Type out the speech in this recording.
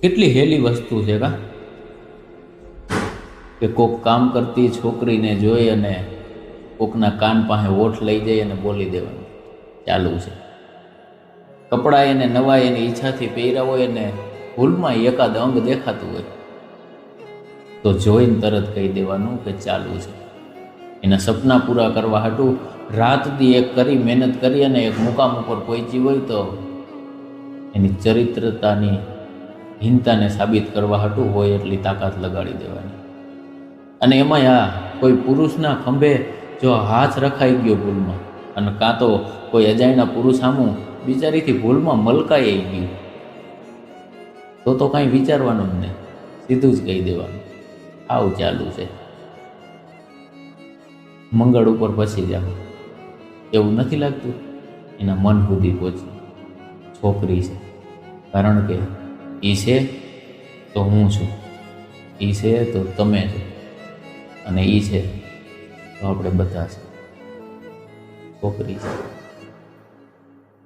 કેટલી હેલી વસ્તુ છે કા? કે કોક કામ કરતી છોકરીને જોઈ અને કોકના કાન પાસે ઓઠ લઈ જઈ અને બોલી દેવાનું. ચાલુ છે. કપડાં એને નવા એની ઈચ્છાથી પહેર્યા હોય અને ભૂલમાં એકાદ અંગ દેખાતું હોય. તો જોઈને તરત કહી દેવાનું કે ચાલુ છે. એના સપના પૂરા કરવા હાટું રાત દી એક કરી મહેનત કરી અને એક મુકામ ઉપર પહોંચી હોય તો એની ચરિત્રતાની હીનતાને સાબિત કરવા હટું હોય એટલી તાકાત લગાડી દેવાની. અને એમાંય આ કોઈ પુરુષના ખંભે જો હાથ રખાઈ ગયો ભૂલમાં અને કાં તો કોઈ અજાણ્યા પુરુષ સામું બિચારીથી ભૂલમાં મલકાઈ ગયું, તો તો કાંઈ વિચારવાનું જ નહીં, સીધું જ કહી દેવાનું, આવું ચાલુ છે. મંગળ ઉપર પછી જાવ એવું નથી લાગતું? એના મન સુધી પહોંચ્યું છોકરી છે, કારણ કે એ છે તો હું છું. એ છે તો તમે છો. અને એ છે તો આપણે બધા છે. છોકરી છે.